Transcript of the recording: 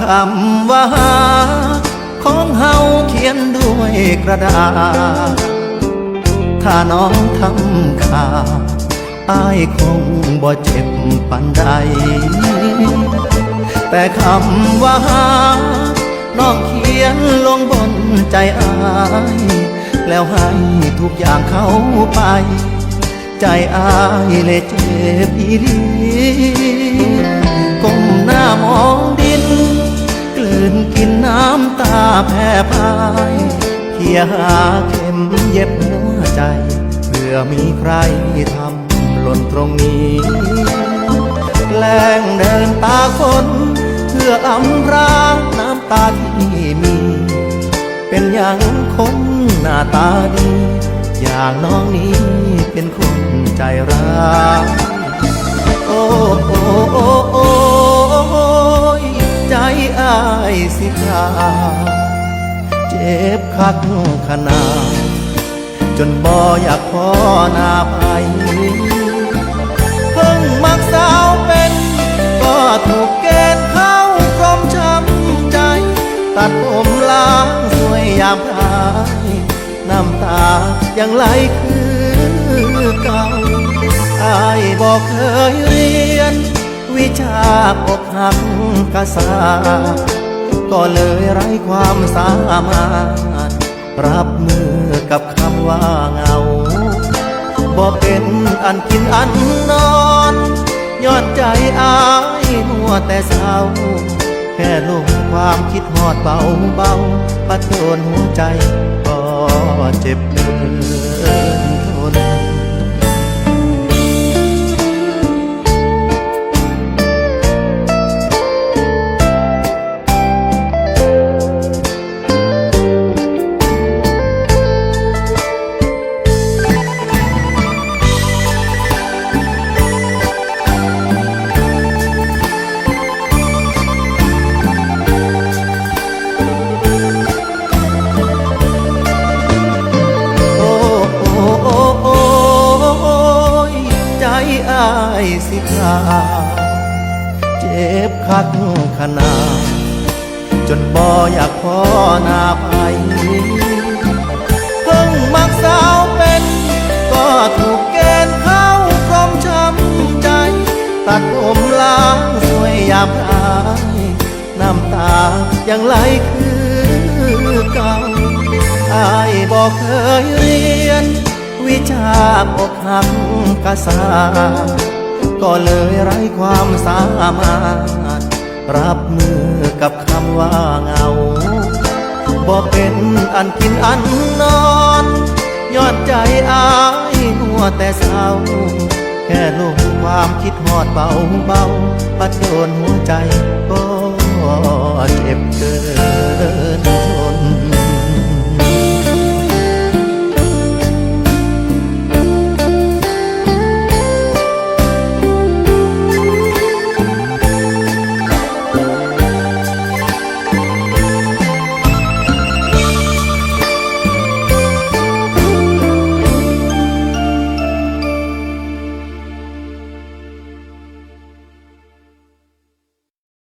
คำว่าหาของเฮาเขียนด้วยกระดาษ ถ้าน้องทำขาวอายคงบ่เจ็บปันใด แต่คำว่าหาน้องเขียนลงบนใจอาย แล้วให้ทุกอย่างเขาไป ใจอายเลยเจ็บอีหลีก้มหน้ามอง นกลืนกินน้ำตาแผ่พายเขี่ยหาเข็มเย็บหัวใจ เพื่อมีใครทำหล่นตรงนี้แกล้งเดินตาคน เพื่ออำราน้ำตาที่มี เป็นอย่างคนหน้าตาดี อย่างน้องนี้เป็นคนใจร้ายโอ้โอ้โอ้ อายสิขาเจ็บคักขนาดจนบ่อยากพอนาไปเพิ่งมักสาวเป็นก็ถูกเกณฑ์เข้ากรมช้ำใจ ตัดผมล้างสวยยามพายน้ำตายังไหลคือเก่าอายบอกเคยเรียน วิชาอกหักกษาก็เลยไร้ความสามารถ รับมือกับคำว่าเงาบ่เป็นอันกินอันนอนย้อนใจอายหัวแต่เศร้าแค่ลงความคิดหอดเบาเบาๆพัดโดนหัวใจก็เจ็บเกินทน เจ็บคักขนาดจนบ่อยากพอหน้าไปเพิ่งมักสาวเป็นก็ถูกเกณฑ์เข้ากรมช้ำใจ ตัดผมล้างสวยยามพายน้ำตายังไหลคือเก่าอายบอกเคยเรียน วิชาอกหักกษา ก็เลยไร้ความสามารถ รับมือกับคำว่าเงาบ่เป็นอันกินอันนอนย้อนใจอายหัวแต่เศร้า แค่ลงความคิดหอดเบาเบาปัดโดนหัวใจก็เจ็บเกิน